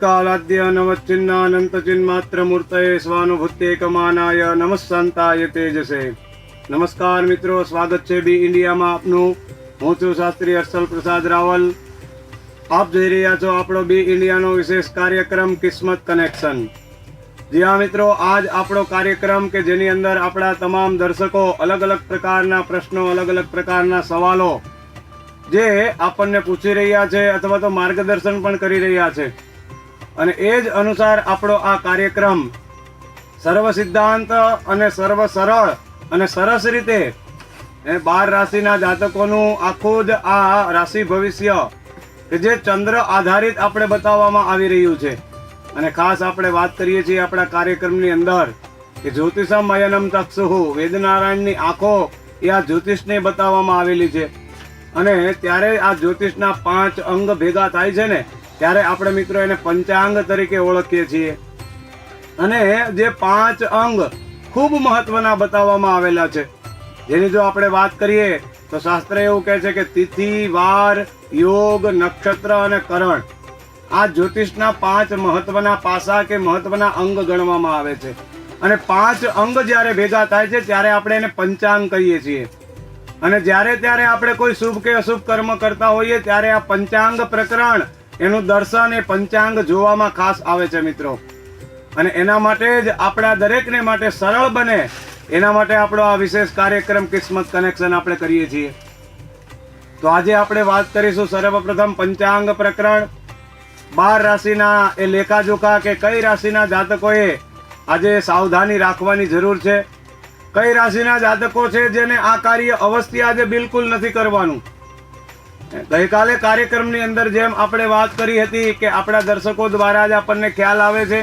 દિક્કાલાદ્ય નવચ્છિન્નાનંતચિન્માત્રમૂર્તયે સ્વાનુભૂત્યેકમાનાય નમસ્સંતાય તેજસે નમસ્કાર મિત્રો સ્વાગત છે બી ઇન્ડિયામાં આપનું હું છું શાસ્ત્રી હર્ષલ પ્રસાદ રાવલ આપ જોઈ રહ્યા છો આપણો બી ઇન્ડિયાનો વિશેષ કાર્યક્રમ કિસ્મત કનેક્શન જી હા મિત્રો આજ આપણો કાર્યક્રમ કે જેની અંદર આપણા તમામ દર્શકો અલગ અલગ પ્રકારના પ્રશ્નો અલગ અલગ પ્રકારના સવાલો જે આપણને પૂછી રહ્યા છે અથવા તો માર્ગદર્શન પણ કરી રહ્યા છે અને એ જ અનુસાર આપણો આ કાર્યક્રમ સર્વ સિદ્ધાંત અને સર્વ સરળ અને સરસ રીતે બાર રાશિના જાતકોનું આખું જ આ રાશિ ભવિષ્ય કે જે ચંદ્ર આધારિત આપણે બતાવવામાં આવી રહ્યું છે. અને ખાસ આપણે વાત કરીએ છીએ આપણા કાર્યક્રમની અંદર કે જ્યોતિષમ મયનમ ચક્ષુહુ વેદનારાયણની આંખો એ આ જ્યોતિષને બતાવવામાં આવેલી છે. અને ત્યારે આ જ્યોતિષના પાંચ અંગ ભેગા થાય છે ને ત્યારે આપણે મિત્રો એને પંચાંગ તરીકે ઓળખીએ છીએ. અને જે પાંચ અંગ ખૂબ મહત્વના બતાવવામાં આવેલા છે. જેની જો આપણે વાત કરીએ, તો શાસ્ત્ર એવું કહે છે કે તિથિ, વાર, યોગ, નક્ષત્ર અને કરણ આ જ્યોતિષના પાંચ મહત્વના પાસા કે મહત્વના અંગ ગણવામાં આવે છે. અને પાંચ અંગ જ્યારે ભેગા થાય છે, ત્યારે આપણે એને પંચાંગ કહીએ છીએ. અને જ્યારે ત્યારે આપણે કોઈ શુભ કે અશુભ કર્મ કરતા હોઈએ, ત્યારે આ પંચાંગ પ્રકરણ એનું દર્શન એ પંચાંગ જોવામાં ખાસ આવે છે મિત્રો. અને એના માટે જ આપણા દરેકને માટે સરળ બને. એના માટે આપણો આ વિશેષ કાર્યક્રમ કિસ્મત કનેક્શન આપણે કરીએ છીએ. તો આજે આપણે વાત કરીશું સર્વપ્રથમ પંચાંગ પ્રકરણ. બાર રાશિના એ લેખાજોખા કે કઈ રાશિના જાતકોએ આજે સાવધાની રાખવાની જરૂર છે? કઈ રાશિના જાતકો છે જેને આ કાર્ય અવશ્ય આજે બિલકુલ નથી કરવાનું? ગઈકાલે કાર્યક્રમની અંદર જેમ આપણે વાત કરી હતી કે આપણા દર્શકો દ્વારા જ આપણને ખ્યાલ આવે છે,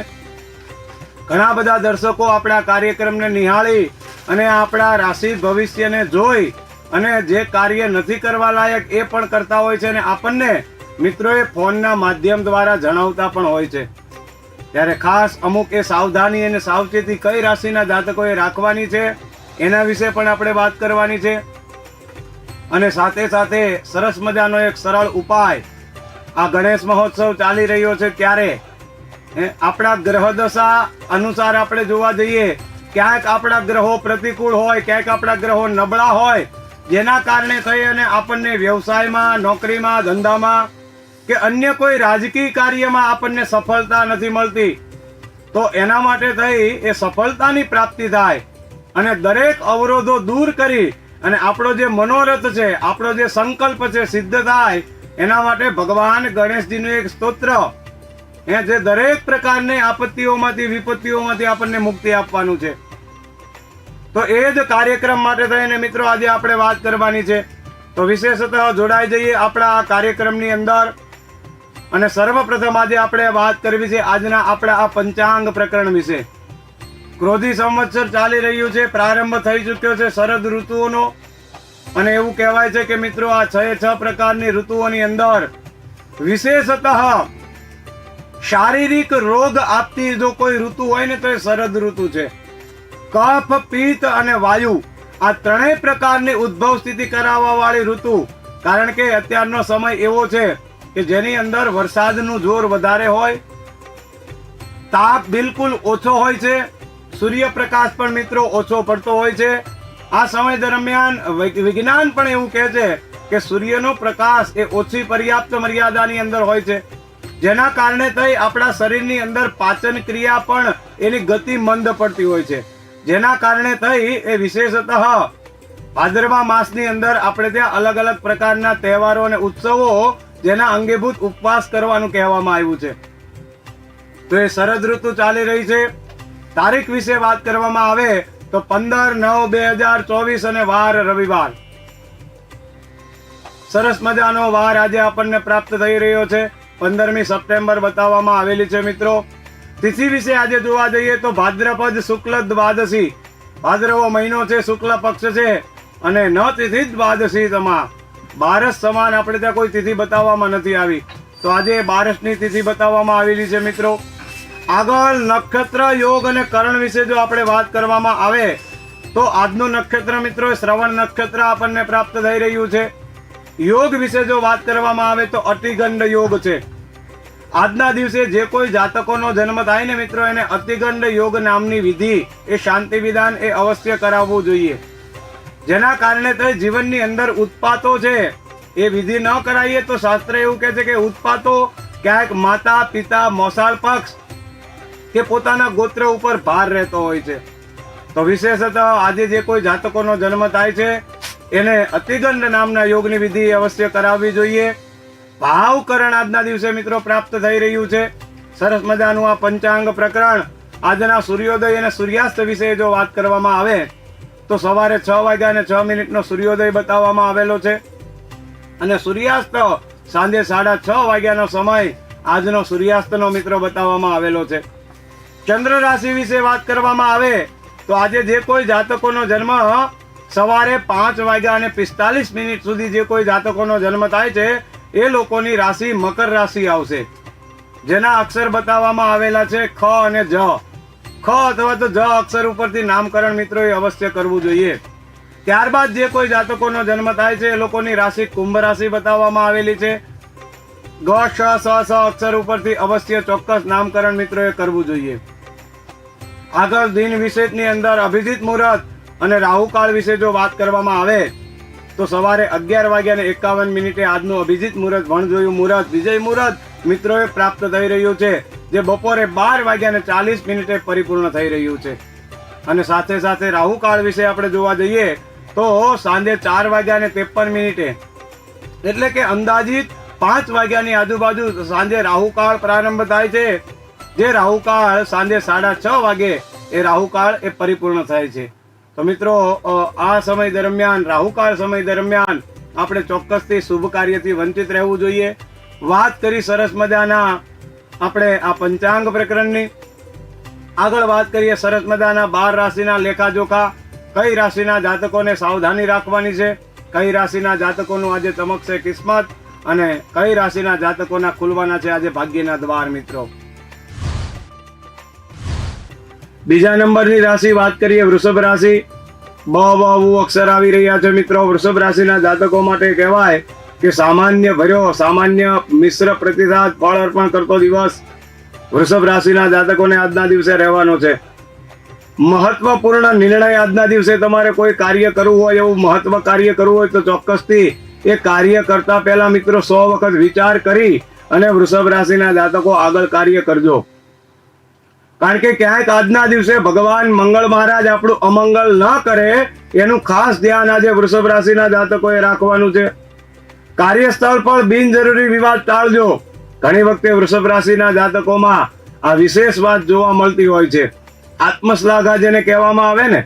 ઘણા બધા દર્શકો આપણા કાર્યક્રમને નિહાળી અને આપણા રાશિ ભવિષ્યને જોઈ અને જે કાર્ય નથી કરવા લાયક એ પણ કરતા હોય છે અને આપણને મિત્રોએ ફોનના માધ્યમ દ્વારા જણાવતા પણ હોય છે. ત્યારે ખાસ અમુક એ સાવધાની અને સાવચેતી કઈ રાશિના જાતકોએ રાખવાની છે, એના વિશે પણ આપણે વાત કરવાની છે. અને સાથે સાથે સરસ મજાનો એક સરળ ઉપાય. આ ગણેશ મહોત્સવ ચાલી રહ્યો છે ત્યારે આપણા ગ્રહ દશા અનુસાર આપણે જોવા જઈએ, ક્યાંક આપણા ગ્રહો પ્રતિકૂળ હોય, ક્યાંક આપણા ગ્રહો નબળા હોય, જેના કારણે થઈ અને આપણને વ્યવસાયમાં, નોકરીમાં, ધંધામાં કે અન્ય કોઈ રાજકીય કાર્યમાં આપણને સફળતા નથી મળતી. તો એના માટે થઈ એ સફળતાની પ્રાપ્તિ થાય અને દરેક અવરોધો દૂર કરી અને આપણો જે મનોરથ છે, આપણો જે સંકલ્પ છે, સિદ્ધ થાય, એના માટે ભગવાન ગણેશજીનું એક સ્તોત્ર. એ જે દરેક પ્રકારની આપત્તિઓમાંથી, વિપત્તિઓમાંથી આપણને મુક્તિ આપવાનું છે. તો એ જ કાર્યક્રમ માટે થઈને મિત્રો આજે આપણે વાત કરવાની છે. તો વિશેષતઃ જોડાઈ જઈએ આપણા આ કાર્યક્રમની અંદર. અને સર્વપ્રથમ આજે આપણે વાત કરવી છે આજના આપણા આ પંચાંગ પ્રકરણ વિશે. ક્રોધી સંવત્સર ચાલી રહ્યું છે, પ્રારંભ થઈ ચૂક્યો છે શરદ ઋતુઓનો. અને એવું કહેવાય છે કે મિત્રો, આ છ છ પ્રકારની ઋતુઓની અંદર વિશેષતઃ શારીરિક રોગ આપતી જો કોઈ ઋતુ હોય ને તો એ શરદ ઋતુ છે. કફ, પિત્ત અને વાયુ આ ત્રણેય પ્રકારની ઉદ્ભવ સ્થિતિ કરાવવા વાળી ઋતુ. કારણ કે અત્યારનો સમય એવો છે કે જેની અંદર વરસાદનું જોર વધારે હોય, તાપ બિલકુલ ઓછો હોય છે સૂર્યપ્રકાશ પણ મિત્રો ઓછો પડતો હોય છે. આ સમય દરમિયાન વિજ્ઞાન પણ એવું કહે છે કે સૂર્યનો પ્રકાશ એ ઓછી પર્યાપ્ત મર્યાદાની અંદર હોય છે. જેના કારણે થઈ આપણા શરીરની અંદર પાચન ક્રિયા પણ એની ગતિ મંદ પડતી હોય છે. જેના કારણે થઈ એ વિશેષતઃ ભાદરવા માસની અંદર આપણે ત્યાં અલગ અલગ પ્રકારના તહેવારો અને ઉત્સવો જેના અંગેભૂત ઉપવાસ કરવાનું કહેવામાં આવ્યું છે. તો એ શરદ ઋતુ ચાલી રહી છે. તારીખ વિશે વાત કરવામાં આવે તો પંદર નવ બે હજાર ચોવીસ અને વાર રવિવાર. સરસ મજાનો વાર આજે આપણને પ્રાપ્ત થઈ રહ્યો છે. પંદરમી સપ્ટેમ્બર બતાવવામાં આવેલી છે મિત્રો. તિથિ વિશે આજે જોવા જઈએ તો ભાદ્રપદ શુક્લ દ્વાદશી. ભાદ્રવો મહિનો છે, શુક્લ પક્ષ છે અને ન તિથિ દ્વાદશી તમા બારસ સમાન આપણે ત્યાં કોઈ તિથિ બતાવવામાં નથી આવી. તો આજે બારસની તિથિ બતાવવામાં આવેલી છે મિત્રો. આગળ નક્ષત્ર યોગ અને કરણ વિશે જો આપણે વાત કરવામાં આવે, તો આજનું નક્ષત્ર મિત્રો, શ્રવણ નક્ષત્ર આપણને પ્રાપ્ત થઈ રહ્યું છે. યોગ વિશે જો વાત કરવામાં આવે, તો અતિગંડ યોગ છે. આજના દિવસે જે કોઈ જાતકોનો જન્મ થાય ને મિત્રો, એને અતિગંડ યોગ નામની વિધિ, એ શાંતિ વિધાન એ અવશ્ય કરાવવું જોઈએ. જેના કારણે તે જીવનની અંદર ઉત્પાતો છે. એ વિધિ ન કરાવીએ તો શાસ્ત્ર એવું કહે છે કે ઉત્પાતો ક્યાંક માતા, પિતા, મોસાળ પક્ષ કે પોતાના ગોત્ર ઉપર ભાર રહેતો હોય છે. તો વિશેષતઃ આજે જે કોઈ જાતકોનો જન્મ થાય છે, એને અતિગંડ નામના યોગની વિધિ અવશ્ય કરાવવી જોઈએ. ભાવકરણ આજના દિવસે મિત્રો પ્રાપ્ત થઈ રહ્યું છે. સરસ મજાનું આ પંચાંગ પ્રકરણ. આજના સૂર્યોદય અને સૂર્યાસ્ત વિશે જો વાત કરવામાં આવે, તો સવારે છ વાગ્યા અને છ મિનિટનો સૂર્યોદય બતાવવામાં આવેલો છે. અને સૂર્યાસ્ત સાંજે સાડા છ વાગ્યાનો સમય આજનો સૂર્યાસ્તનો મિત્રો બતાવવામાં આવેલો છે. ચંદ્ર રાશિ વિશે વાત કરવામાં આવે તો આજે જે કોઈ જાતકોનો જન્મ સવારે પાંચ વાગ્યા અને પિસ્તાલીસ મિનિટ સુધી જે કોઈ જાતકોનો જન્મ થાય છે, એ લોકોની રાશિ મકર રાશિ આવશે. જેના અક્ષર બતાવવામાં આવેલા છે ખ અને જ. ખ અથવા તો જ અક્ષર ઉપરથી નામકરણ મિત્રો એ અવશ્ય કરવું જોઈએ. ત્યારબાદ જે કોઈ જાતકોનો જન્મ થાય છે, એ લોકોની રાશિ કુંભ રાશિ બતાવવામાં આવેલી છે. ગ, શ સ અક્ષર ઉપરથી અવશ્ય ચોક્કસ નામકરણ મિત્રોએ કરવું જોઈએ. આગળ દિન વિશેષની અંદર અભિજીત મુહૂર્ત અને રાહુકાળ વિશે જો વાત કરવામાં આવે, તો સવારે અગિયાર વાગ્યા ને એકાવન મિનિટે આજનું અભિજીત મુહૂર્ત વણજોયું મુહૂર્ત વિજય મુહૂર્ત મિત્રોએ પ્રાપ્ત થઈ રહ્યું છે, જે બપોરે બાર વાગ્યાને ચાલીસ મિનિટે પરિપૂર્ણ થઈ રહ્યું છે. અને સાથે સાથે રાહુકાળ વિશે આપણે જોવા જઈએ, તો સાંજે ચાર વાગ્યા ને ત્રેપન મિનિટે, એટલે કે અંદાજિત પાંચ વાગ્યાની આજુબાજુ સાંજે રાહુકાળ પ્રારંભ થાય છે જે રાહુકાળ સાંજે સાડા છ વાગે એ રાહુકાળ એ પરિપૂર્ણ થાય છે. તો મિત્રો આ સમય દરમિયાન, રાહુકાળ સમય દરમિયાન આપણે ચોક્કસથી શુભ કાર્યથી વંચિત રહેવું જોઈએ. વાત કરી સરસ મજાના આપણે આ પંચાંગ પ્રકરણની. આગળ વાત કરીએ સરસ મજાના બાર રાશિના લેખાજોખા. કઈ રાશિના જાતકોને સાવધાની રાખવાની છે? કઈ રાશિના જાતકોનું આજે ચમકશે કિસ્મત? અને કઈ રાશિના જાતકોના ખુલવાના છે આજે ભાગ્યના દ્વાર મિત્રો? બીજા નંબરની રાશિ વાત કરીએ, વૃષભ રાશિ. બ બહુ અક્ષર આવી રહ્યા છે મિત્રો. વૃષભ રાશિના જાતકો માટે કહેવાય કે સામાન્ય ભર્યો, સામાન્ય મિશ્ર પ્રતિસાદ, ફળ અર્પણ કરતો દિવસ વૃષભ રાશિના જાતકોને આજના દિવસે રહેવાનો છે. મહત્વપૂર્ણ નિર્ણય આજના દિવસે તમારે કોઈ કાર્ય કરવું હોય, એવું મહત્વ કાર્ય કરવું હોય તો ચોક્કસથી એ કાર્ય કરતા પહેલા મિત્રો સો વખત વિચાર કરી અને વૃષભ રાશિના જાતકો આગળ કાર્ય કરજો. કારણ કે ક્યાંક આજના દિવસે ભગવાન મંગળ મહારાજ આપણું અમંગળ ન કરે, એનું ખાસ ધ્યાન આજે વૃષભ રાશિના જાતકોએ રાખવાનું છે. કાર્યસ્થળ પર બિનજરૂરી વિવાદ ટાળજો. ઘણી વખતે વૃષભ રાશિના જાતકોમાં આ વિશેષ વાત જોવા મળતી હોય છે. આત્મશ્લાઘા જેને કહેવામાં આવે ને,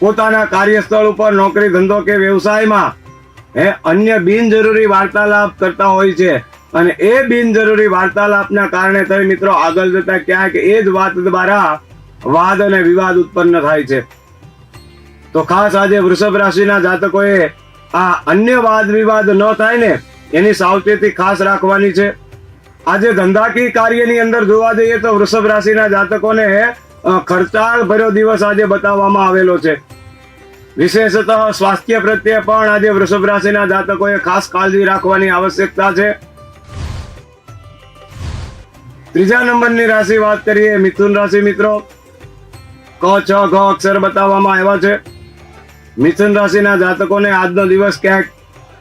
પોતાના કાર્યસ્થળ ઉપર નોકરી, ધંધો કે વ્યવસાયમાં, હે, અન્ય બિનજરૂરી વાર્તાલાપ કરતા હોય છે. અને એ બિનજરૂરી વાર્તાલાપના કારણે થઈ મિત્રો આગળ જતા ક્યાંક એ જ વાત દ્વારા વાદ અને વિવાદ ઉત્પન્ન થાય છે. તો ખાસ આજે વૃષભ રાશિના જાતકોએ આ અન્ય વાદ વિવાદ ન થાય ને એની સાવચેતી ખાસ રાખવાની છે. આજે ધંધાકીય કાર્યની અંદર જોવા જઈએ તો વૃષભ રાશિના જાતકોને ખર્ચાળ ભર્યો દિવસ આજે બતાવવામાં આવેલો છે. વિશેષતઃ સ્વાસ્થ્ય પ્રત્યે પણ આજે વૃષભ રાશિના જાતકોએ ખાસ કાળજી રાખવાની આવશ્યકતા છે. ત્રીજા નંબરની રાશિ વાત કરીએ, મિથુન રાશિ મિત્રો. ક, છ, ઘ અક્ષર બતાવવામાં આવ્યા છે. મિથુન રાશિના જાતકોને આજનો દિવસ ક્યાંક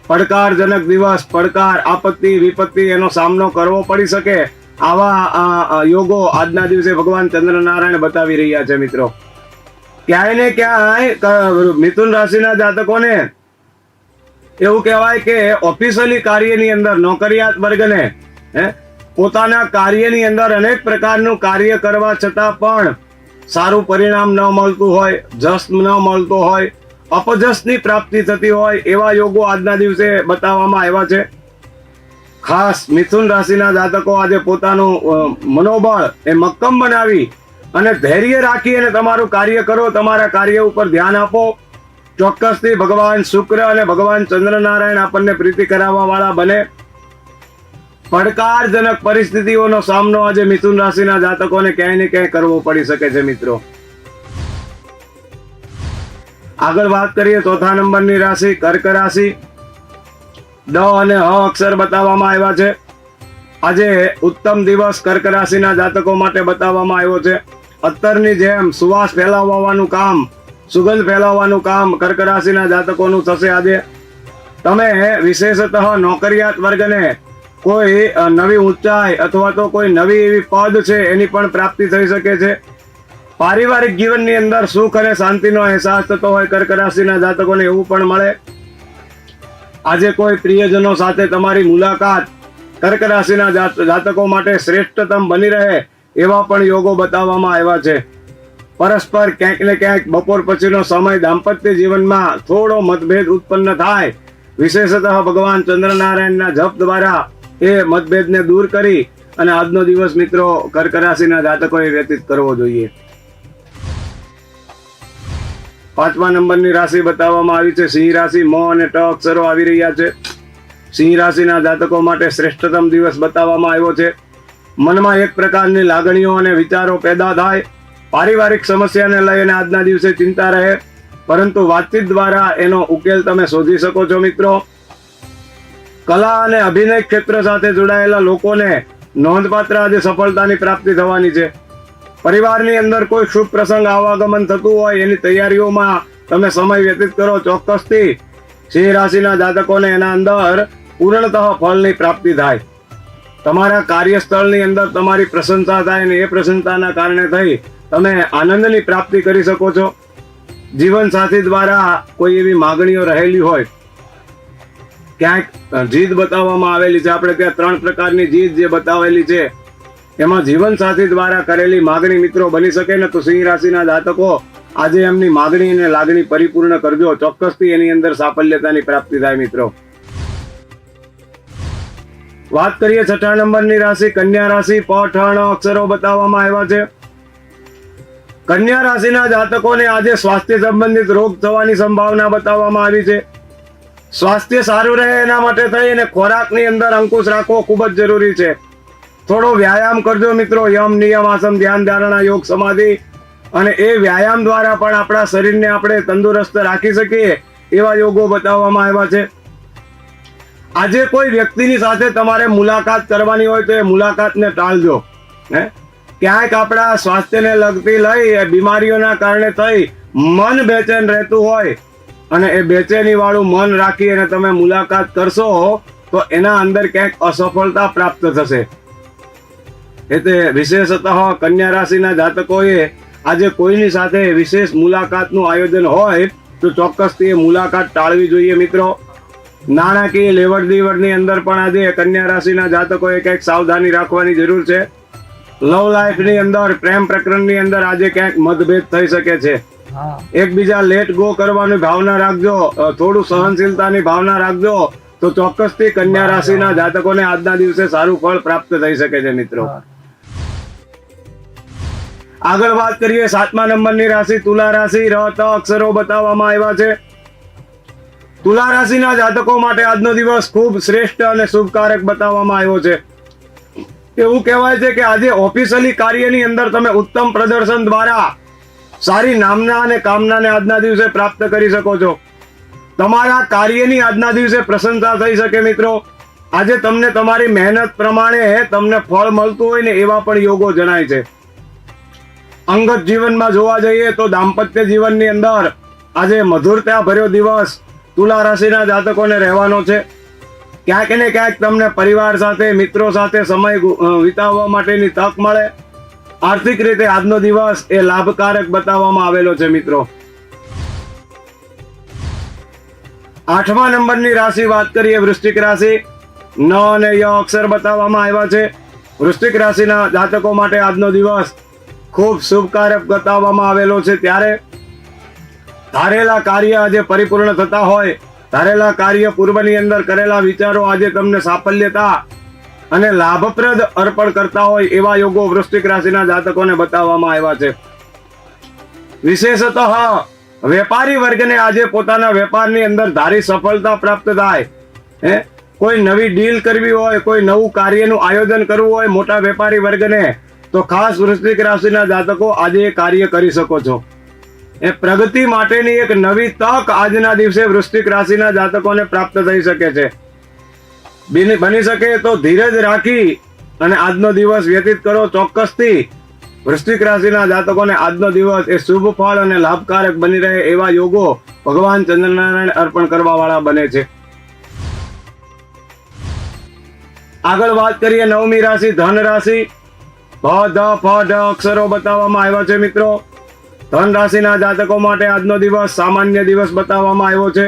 પડકારજનક દિવસ, પડકાર, આપત્તિ, વિપત્તિ એનો સામનો કરવો પડી શકે આવા યોગો આજના દિવસે ભગવાન ચંદ્રનારાયણ બતાવી રહ્યા છે મિત્રો. ક્યાંય ને ક્યાંય મિથુન રાશિના જાતકોને એવું કહેવાય કે ઓફિશિયલી કાર્યની અંદર નોકરિયાત વર્ગને, હે પોતાના કાર્યની અંદર અનેક પ્રકારનું કાર્ય કરવા છતાં પણ સારું પરિણામ ન મળતું હોય જસ ન મળતો હોય અપજસની પ્રાપ્તિ થતી હોય એવા યોગો આજના દિવસે બતાવવામાં આવ્યા છે. ખાસ મિથુન રાશિના જાતકો આજે પોતાનું મનોબળ એ મક્કમ બનાવી અને ધૈર્ય રાખી અને તમારું કાર્ય કરો, તમારા કાર્ય ઉપર ધ્યાન આપો. ચોક્કસથી ભગવાન શુક્ર અને ભગવાન ચંદ્રનારાયણ આપણને પ્રીતિ કરાવવા વાળા બને. પડકારજનક પરિસ્થિતિઓનો સામનો આજે મિથુન રાશિના જાતકોને ક્યાંય ને ક્યાંય કરવો પડી શકે છે, મિત્રો. આગળ વાત કરીએ ચોથા નંબરની રાશિ, કર્ક રાશિ. ડ અને હ અક્ષર બતાવવામાં આવ્યા છે. આજે ઉત્તમ દિવસ કર્ક રાશિના જાતકો માટે બતાવવામાં આવ્યો છે. અત્તરની જેમ સુવાસ ફેલાવવાનું કામ, સુગંધ ફેલાવવાનું કામ કર્ક રાશિના જાતકોનું થશે આજે. તમે વિશેષતઃ નોકરિયાત વર્ગને કોઈ નવી ઊંચાઈ અથવા તો કોઈ નવી એવી પદ છે, એની પણ પ્રાપ્તિ થઈ શકે છે. પારિવારિક જીવનની અંદર સુખ અને શાંતિનો અહેસાસ થતો હોય કર્ક રાશિના જાતકોને એવું પણ મળે. આજે કોઈ પ્રિયજનો સાથે તમારી મુલાકાત કર્ક રાશિના જાત- જાતકો માટે શ્રેષ્ઠતમ બની રહે, એવા પણ યોગો બતાવવામાં આવ્યા છે. પરસ્પર ક્યાંક ને ક્યાંક બપોર પછીનો સમય દાંપત્ય જીવનમાં થોડો મતભેદ ઉત્પન્ન થાય. વિશેષતઃ ભગવાન ચંદ્રનારાયણના જપ દ્વારા એ મતભેદને દૂર કરી અને આજનો દિવસ મિત્રો કર્કરાશિના જાતકોએ વ્યતીત કરવો જોઈએ. પાંચમા નંબરની રાશિ બતાવવામાં આવી છે. સિંહ રાશિ, મ અને ટ અક્ષરો આવી રહ્યા છે. સિંહ રાશિના જાતકો માટે શ્રેષ્ઠતમ દિવસ બતાવવામાં આવ્યો છે. મનમાં એક પ્રકારની લાગણીઓ અને વિચારો પેદા થાય. પારિવારિક સમસ્યાને લઈને આજના દિવસે ચિંતા રહે. પરંતુ વાતચીત દ્વારા એનો ઉકેલ તમે શોધી શકો છો મિત્રો. કલા અને અભિનય ક્ષેત્ર સાથે જોડાયેલા લોકોને નોંધપાત્ર આજે સફળતાની પ્રાપ્તિ થવાની છે. પરિવારની અંદર કોઈ શુભ પ્રસંગ, આવાગમન થતું હોય એની તૈયારીઓમાં તમે સમય વ્યતીત કરો. ચોક્કસથી સિંહ રાશિના જાતકોને એના અંદર પૂર્ણતઃ ફળની પ્રાપ્તિ થાય. તમારા કાર્યસ્થળની અંદર તમારી પ્રશંસા થાય અને એ પ્રશંસાના કારણે થઈ તમે આનંદની પ્રાપ્તિ કરી શકો છો. જીવનસાથી દ્વારા કોઈ એવી માગણીઓ રહેલી હોય ક્યાંક જીદ બતાવવામાં આવેલી છે. આપણે ત્યાં ત્રણ પ્રકારની જીદ જે બતાવેલી છે, એમાં જીવન સાથી દ્વારા કરેલી માગણી મિત્રો બની શકે ને તો સિંહ રાશિના જાતકો આજે એમની માગણી અને લાગણી પરિપૂર્ણ કરજો. ચોક્કસથી એની અંદર સાફલ્યતાની પ્રાપ્તિ થાય મિત્રો. વાત કરીએ છઠ્ઠા નંબરની રાશિ, કન્યા રાશિ પઠણ અક્ષરો બતાવવામાં આવ્યા છે. કન્યા રાશિના જાતકોને આજે સ્વાસ્થ્ય સંબંધિત રોગ થવાની સંભાવના બતાવવામાં આવી છે. સ્વાસ્થ્ય સારું રહે એના માટે થઈ અને ખોરાકની અંદર અંકુશ રાખવો ખૂબ જ જરૂરી છે. થોડો વ્યાયામ કરજો મિત્રો, યમ, નિયમ, આસન, ધ્યાન, ધારણા, યોગ, સમાધિ અને એ વ્યાયામ દ્વારા પણ આપણા શરીરને આપણે તંદુરસ્ત રાખી શકીએ એવા યોગો બતાવવામાં આવ્યા છે. આજે કોઈ વ્યક્તિની સાથે તમારે મુલાકાત કરવાની હોય તો એ મુલાકાતને ટાળજો. હે? ક્યાંક આપણા સ્વાસ્થ્યને લગતી લઈ બીમારીઓના કારણે થઈ, મન બેચેન રહેતું હોય અને એ બેચેની વાળું મન રાખી અને તમે મુલાકાત કરશો, તો એના અંદર ક્યાંક અસફળતા પ્રાપ્ત થશે. એટલે વિશેષતઃ કન્યા રાશિના જાતકોએ આજે કોઈની સાથે વિશેષ મુલાકાતનું આયોજન હોય, તો ચોક્કસથી એ મુલાકાત ટાળવી જોઈએ મિત્રો. નાણાકીય લેવડ દેવડની અંદર પણ આજે કન્યા રાશિના જાતકોએ ક્યાંક સાવધાની રાખવાની જરૂર છે. લવ લાઈફની અંદર, પ્રેમ પ્રકરણની અંદર આજે ક્યાંક મતભેદ થઈ શકે છે. એકબીજા લેટ ગો કરવાની ભાવના રાખજો. થોડું સહનશીલતાની ભાવના રાખજો. તો ચોક્કસથી કન્યા રાશિના જાતકોને આજના દિવસે સારું ફળ પ્રાપ્ત થઈ શકે છે મિત્રો. આગળ વાત કરીએ સાતમા નંબરની રાશિ તુલા રાશિ રત અક્ષરો બતાવવામાં આવ્યા છે. તુલા રાશિના જાતકો માટે આજનો દિવસ ખૂબ શ્રેષ્ઠ અને શુભકારક બતાવવામાં આવ્યો છે. એવું કહેવાય છે કે આજે ઓફિશિયલી કાર્યની અંદર તમે ઉત્તમ પ્રદર્શન દ્વારા સારી નામના અને કામનાને આજના દિવસે પ્રાપ્ત કરી શકો છો. તમારા કાર્યની આજના દિવસે પ્રશંસા થઈ શકે મિત્રો. આજે તમને તમારી મહેનત પ્રમાણે તમને ફળ મળતું હોય ને એવા પણ યોગો જણાય છે. અંગત જીવનમાં જોવા જઈએ તો દાંપત્ય જીવનની અંદર આજે મધુરતા ભર્યો દિવસ તુલા રાશિના જાતકોને રહેવાનો છે. ક્યાંક ને ક્યાંક તમને પરિવાર સાથે, મિત્રો સાથે સમય વિતાવવા માટેની તક મળે. આર્થિક રીતે આજનો દિવસ એ લાભકારક બતાવવામાં આવેલો છે, મિત્રો. આઠમા નંબરની રાશિ વાત કરીએ, વૃશ્ચિક રાશિ. ન અને ય અક્ષર બતાવવામાં આવ્યા છે. વૃશ્ચિક રાશિના જાતકો માટે આજનો દિવસ ખૂબ શુભકારક બતાવવામાં આવેલો છે. ત્યારે ધારેલા કાર્ય આજે પરિપૂર્ણ થતા હોય. ધારેલા કાર્ય પૂર્વની અંદર કરેલા વિચારો આજે તમને સાફલ્યતા અને લાભપ્રદ અર્પણ કરતા હોય એવા યોગો વૃશ્ચિક રાશિના જાતકોને બતાવવામાં આવ્યા છે. વિશેષતઃ વેપારી વર્ગને આજે પોતાના વેપારની અંદર ધારી સફળતા પ્રાપ્ત થાય. હે? કોઈ નવી ડીલ કરવી હોય, કોઈ નવું કાર્યનું આયોજન કરવું હોય મોટા વેપારી વર્ગને, તો ખાસ વૃશ્ચિક રાશિના જાતકો આજે એ કાર્ય કરી શકો છો. એ પ્રગતિ માટેની એક નવી તક આજના દિવસે વૃશ્ચિક રાશિના જાતકોને પ્રાપ્ત થઈ શકે છે. બની શકે તો ધીરજ રાખી અને આજનો દિવસ વ્યતીત કરો ચોક્કસથી. વૃશ્ચિક રાશિના જાતકોને આજનો દિવસ એ શુભ ફળ અને લાભકારક બની રહે એવા યોગો ભગવાન ચંદ્રનારાયણ અર્પણ કરવા વાળા બને છે. આગળ વાત કરીએ નવમી રાશિ, ધન રાશિ. ભ ધ ફ ઢ અક્ષરો બતાવવામાં આવ્યા છે મિત્રો. ધન રાશિના જાતકો માટે આજનો દિવસ સામાન્ય દિવસ બતાવવામાં આવ્યો છે.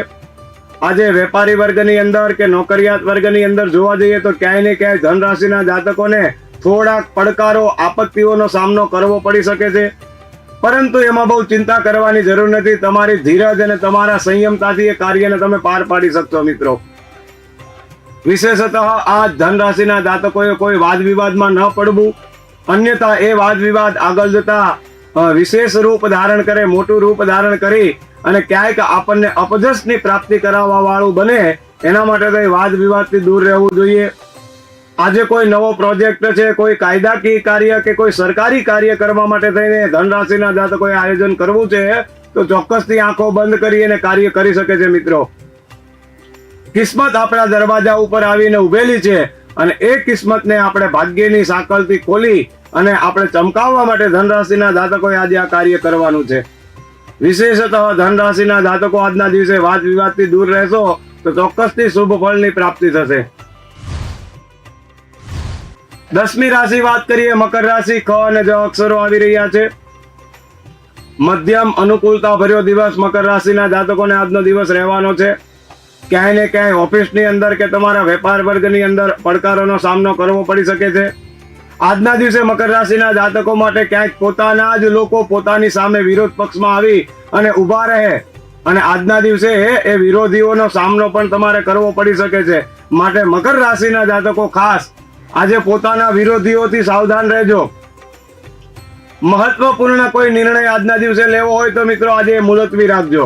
આજે વેપારી વર્ગની અંદર કે નોકરિયાત વર્ગની અંદર જોવા જઈએ તો ક્યાંય ને ક્યાંય ધન રાશિના જાતકોને થોડાક પડકારો, આપત્તિઓનો સામનો કરવો પડી શકે છે. પરંતુ એમાં બહુ ચિંતા કરવાની જરૂર નથી. તમારી ધીરજ અને તમારા સંયમતાથી એ કાર્યને તમે પાર પાડી શકશો મિત્રો. વિશેષતઃ આ ધન રાશિના જાતકોએ કોઈ વાદ વિવાદમાં ન પડવું. અન્યથા એ વાદ વિવાદ આગળ જતા વિશેષ રૂપ ધારણ કરે, મોટું રૂપ ધારણ કરી અને ક્યાંક આપણને અપજસની પ્રાપ્તિ કરાવવા વાળું બને, એના માટે તો વાદ વિવાદથી દૂર રહેવું જોઈએ. આજે કોઈ નવો પ્રોજેક્ટ છે, કોઈ કાયદાકીય કાર્ય કે કોઈ સરકારી કાર્ય કરવા માટે થઈને ધન રાશિના જાતકોએ આયોજન કરવું છે, તો ચોક્કસથી આંખો બંધ કરી અને કાર્ય કરી શકે છે મિત્રો. કિસ્મત આપણા દરવાજા ઉપર આવીને ઉભેલી છે અને એ કિસ્મતને આપણે ભાગ્યની સાંકળથી ખોલી અને આપણે ચમકાવવા માટે ધનરાશિના જાતકોએ આજે આ કાર્ય કરવાનું છે. વિશેષતઃ ધનરાશિના જાતકો આજના દિવસે વાદ વિવાદથી દૂર રહેશો તો ચોક્કસથી શુભ ફળની પ્રાપ્તિ થશે. દસમી રાશિ વાત કરીએ, મકર રાશિ ખ અને જ અક્ષરો આવી રહ્યા છે. મધ્યમ અનુકૂળતા ભર્યો દિવસ મકર રાશિના જાતકોને આજનો દિવસ રહેવાનો છે. ક્યાંય ને ક્યાંય ઓફિસની અંદર કે તમારા વેપાર વર્ગની અંદર પડકારોનો સામનો કરવો પડી શકે છે. આજના દિવસે મકર રાશિના જાતકો માટે ક્યાંક પોતાના જ લોકો પોતાની સામે વિરોધ પક્ષમાં આવી અને ઊભા રહે. અને આજના દિવસે એ વિરોધીઓનો સામનો પણ તમારે કરવો પડી શકે છે. માટે મકર રાશિના જાતકો ખાસ, આજે પોતાના વિરોધીઓથી સાવધાન રહેજો. મહત્વપૂર્ણ કોઈ નિર્ણય આજના દિવસે લેવો હોય તો મિત્રો આજે મુલતવી રાખજો.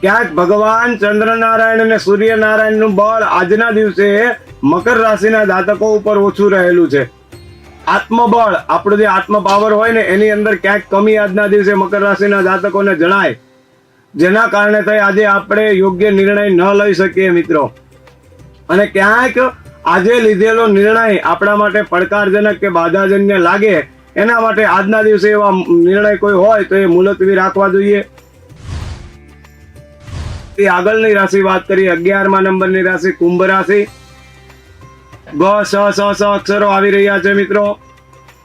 ક્યાંક ભગવાન ચંદ્રનારાયણ અને સૂર્યનારાયણનું બળ આજના દિવસે મકર રાશિના જાતકો ઉપર ઓછું રહેલું છે. આત્મબળ, આપણો જે આત્મ પાવર હોય ને, એની અંદર ક્યાંક કમી આજના દિવસે મકર રાશિના જાતકોને જણાય. જેના કારણે થઈ આજે આપણે યોગ્ય નિર્ણય ન લઈ શકીએ મિત્રો. અને ક્યાંક આજે લીધેલો નિર્ણય આપણા માટે પડકારજનક કે બાધાજન્ય લાગે, એના માટે આજના દિવસે એવા નિર્ણય કોઈ હોય તો એ મુલતવી રાખવા જોઈએ. આગળની રાશિ વાત કરીએ, અગિયારમા નંબરની રાશિ, કુંભ રાશિ. ગ સ સ સ અક્ષરો આવી રહ્યા છે મિત્રો.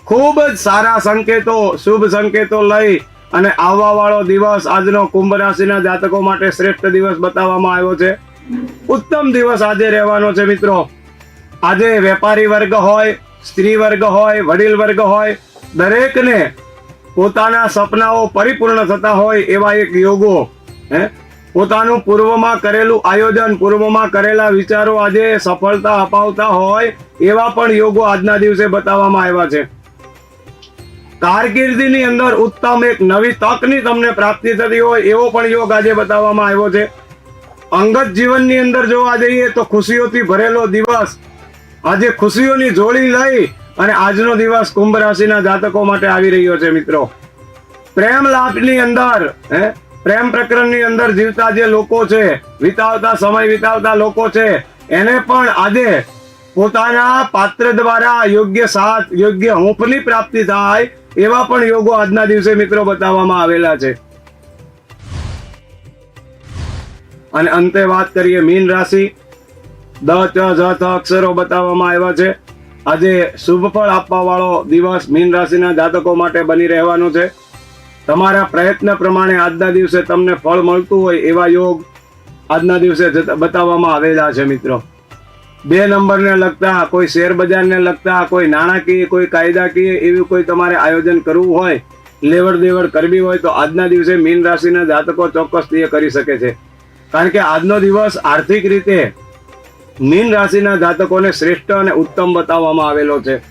ખૂબ જ સારા સંકેતો, શુભ સંકેતો લઈ અને આવવા વાળો દિવસ આજનો કુંભ રાશિના જાતકો માટે શ્રેષ્ઠ દિવસ બતાવવામાં આવ્યો છે. ઉત્તમ દિવસ આજે રહેવાનો છે મિત્રો. આજે વેપારી વર્ગ હોય, સ્ત્રી વર્ગ હોય, વડીલ વર્ગ હોય, દરેકને પોતાના સપનાઓ પરિપૂર્ણ થતા હોય એવા એક યોગો, હે? પોતાનું પૂર્વમાં કરેલું આયોજન, પૂર્વમાં કરેલા વિચારો આજે સફળતા અપાવતા હોય એવા પણ યોગો આજના દિવસે બતાવવામાં આવ્યા છે. કારકિર્દીની અંદર ઉત્તમ એક નવી તકની તમને પ્રાપ્તિ થતી હોય એવો પણ યોગ આજે બતાવવામાં આવ્યો છે. અંગત જીવનની અંદર જોવા જઈએ તો ખુશીઓથી ભરેલો દિવસ, આજે ખુશીઓની જોડી લઈ અને આજનો દિવસ કુંભ રાશિના જાતકો માટે આવી રહ્યો છે મિત્રો. પ્રેમ લાભની અંદર, હે પ્રેમ પ્રકરણની અંદર જીવતા જે લોકો છે, વિતાવતા સમય વિતાવતા લોકો છે, એને પણ આજે પોતાના પાત્ર દ્વારા યોગ્ય સાથ, યોગ્ય હૂંફની પ્રાપ્તિ થાય એવા પણ યોગો આજના દિવસે મિત્રો બતાવવામાં આવેલા છે. અને અંતે વાત કરીએ મીન રાશિ. દ, ચ, જ, થ અક્ષરો બતાવવામાં આવ્યા છે. આજે શુભ ફળ આપવા વાળો દિવસ મીન રાશિના જાતકો માટે બની રહેવાનો છે. તમારા પ્રયત્ન પ્રમાણે આજના દિવસે તમને ફળ મળતું હોય એવા યોગ આજના દિવસે બતાવવામાં આવેલા છે, મિત્રો. બે નંબરને લગતા, કોઈ શેર બજારને લગતા, કોઈ નાણાકીય, કોઈ કાયદાકીય એવું કોઈ તમારે આયોજન કરવું હોય, લેવડ દેવડ કરવી હોય, તો આજના દિવસે મીન રાશિના જાતકો ચોક્કસ તે કરી શકે છે. કારણ કે આજનો દિવસ આર્થિક રીતે મીન રાશિના જાતકોને શ્રેષ્ઠ અને ઉત્તમ બતાવવામાં આવેલો છે.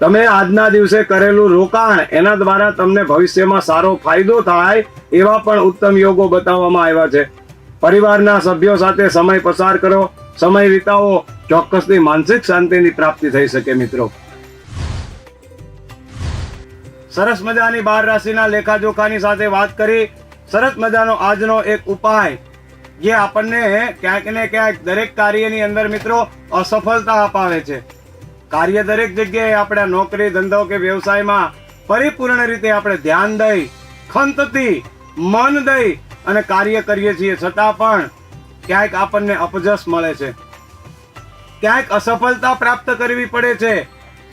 તમે આજના દિવસે કરેલું રોકાણ એના દ્વારા તમને ભવિષ્યમાં સારો ફાયદો થાય એવા પણ ઉત્તમ યોગો બતાવવામાં આવ્યા છે. પરિવારના સભ્યો સાથે સમય પસાર કરો, સમય વિતાવો ચોક્કસની માનસિક શાંતિની પ્રાપ્તિ થઈ શકે મિત્રો. સરસ મજાની બાર રાશિના લેખાજોખાની સાથે વાત કરી. સરસ મજાનો આજનો એક ઉપાય, જે આપણને ક્યાંક ને ક્યાંક દરેક કાર્યની અંદર મિત્રો અસફળતા અપાવે છે. કાર્ય દરેક જગ્યાએ આપણે નોકરી, ધંધો કે વ્યવસાયમાં પરિપૂર્ણ રીતે આપણે ધ્યાન દઈ, ખંતથી મન દઈ અને કાર્ય કરીએ છીએ. છતાં પણ ક્યાંક આપણને અપજસ મળે છે. ક્યાંક અસફળતા પ્રાપ્ત કરવી પડે છે.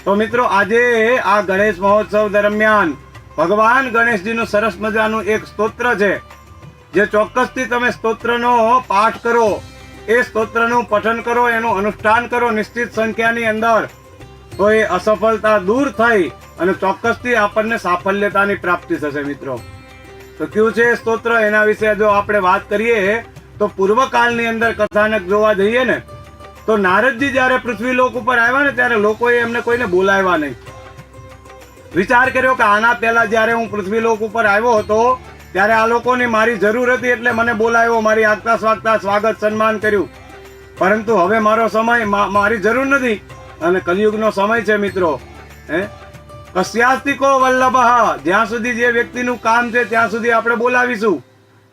તો મિત્રો, આજે આ ગણેશ મહોત્સવ દરમિયાન ભગવાન ગણેશજીનું સરસ મજાનું એક સ્તોત્ર છે. જે ચોક્કસથી તમે સ્તોત્રનો પાઠ કરો, એ સ્તોત્રનું પઠન કરો, એનું અનુષ્ઠાન કરો, નિશ્ચિત સંખ્યાની અંદર તો એ અસફળતા દૂર થઈ અને ચોક્કસથી આપણને સાફલ્યતાની પ્રાપ્તિ થશે, મિત્રો. તો કયું છે સ્તોત્ર? એના વિશે જો આપણે વાત કરીએ, તો પૂર્વકાળની અંદર કથાનક જોવા જઈએ ને, તો નારદજી જ્યારે પૃથ્વી લોક ઉપર આવ્યા ને, ત્યારે લોકોએ એમને કોઈને બોલાવ્યા નહીં. વિચાર કર્યો કે આના પહેલા જ્યારે હું પૃથ્વી લોક ઉપર આવ્યો હતો, ત્યારે આ લોકોની મારી જરૂર હતી એટલે મને બોલાવ્યો, મારી આગતા સ્વાગતા સ્વાગત સન્માન કર્યું. પરંતુ હવે મારો સમય મારી જરૂર નથી. અને કલયુગનો સમય છે મિત્રો, હે? કસ્યાસ્તિકો વલ્લભ, જ્યાં સુધી જે વ્યક્તિનું કામ છે ત્યાં સુધી આપણે બોલાવીશું.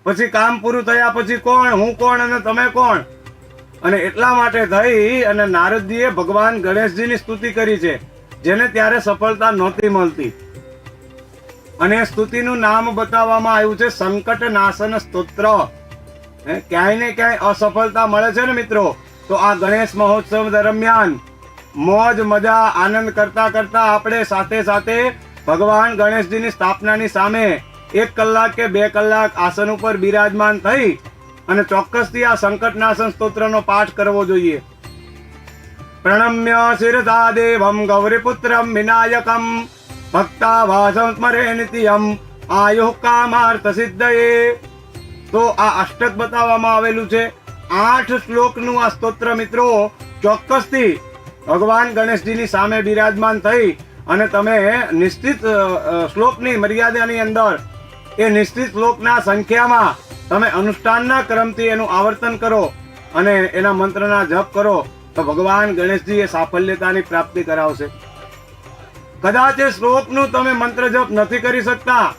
પછી કામ પૂરું થયા પછી કોણ, હું કોણ અને તમે કોણ? અને એટલા માટે થઈ અને નારદજીએ ભગવાન ગણેશજીની સ્તુતિ કરી છે, જેને ત્યારે સફળતા નહોતી મળતી. અને સ્તુતિનું નામ બતાવવામાં આવ્યું છે સંકટ નાશન સ્તોત્ર ક્યાંય ને ક્યાંય અસફળતા મળે છે ને મિત્રો, તો આ ગણેશ મહોત્સવ દરમિયાન મોજ, મજા, આનંદ કરતા કરતા આપણે સાથે સાથે ભગવાન ગણેશજીની સ્થાપનાની સામે એક કલાક કે બે કલાક આસન ઉપર બિરાજમાન થઈ અને ચોક્કસથી આ સંકટનાશન સ્તોત્રનો પાઠ કરવો જોઈએ. પ્રણમ્ય શિરતા દેવમ ગૌરીપુત્રમ, વિનાયકમ ભક્તા વાસમ સ્મરે નિત્યમ, આયુ કામાર્થ સિદ્ધયે. તો આ અષ્ટક બતાવવામાં આવેલું છે. આઠ શ્લોકનું આ સ્તોત્ર મિત્રો, ચોક્કસથી ભગવાન ગણેશજીની સામે બિરાજમાન થઈ અને તમે નિશ્ચિત શ્લોકની મર્યાદાની અંદર એ નિશ્ચિત શ્લોકના સંખ્યામાં તમે અનુષ્ઠાનના ક્રમથી એનું આવર્તન કરો અને એના મંત્રના જપ કરો, તો ભગવાન ગણેશજી એ સાફલ્યતાની પ્રાપ્તિ કરાવશે. કદાચ એ શ્લોકનું તમે મંત્ર જપ નથી કરી શકતા,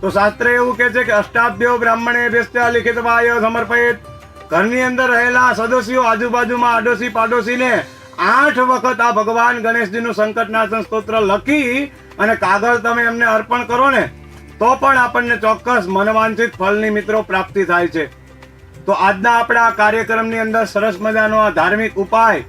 તો શાસ્ત્ર એવું કહે છે કે અષ્ટાભ્યો બ્રાહ્મણે વ્યસ્ત લિખિત વાય સમર્પયેત. ઘરની અંદર રહેલા સદસ્યો આજુબાજુમાં આડોશી પાડોશીને આઠ વખત આ ભગવાન ગણેશજીનું સંકટનાશન સ્તોત્ર લખી અને કાગળ તમે એમને અર્પણ કરો ને, તો પણ આપણને ચોક્કસ મનવાંછિત ફળની મિત્રો પ્રાપ્તિ થાય છે. તો આજના આપણા કાર્યક્રમની અંદર સરસ મજાનો આ ધાર્મિક ઉપાય.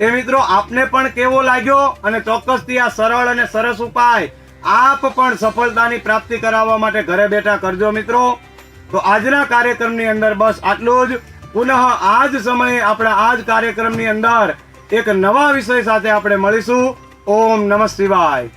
એ મિત્રો, આપને પણ કેવો લાગ્યો? અને ચોક્કસથી આ સરળ અને સરસ ઉપાય આપ પણ સફળતાની પ્રાપ્તિ કરાવવા માટે ઘરે બેઠા કરજો મિત્રો. તો આજના કાર્યક્રમની અંદર બસ આટલું જ. પુનઃ આ જ સમયે આપણા આ જ કાર્યક્રમની અંદર એક નવા વિષય સાથે આપણે મળીશું. ઓમ નમઃ શિવાય.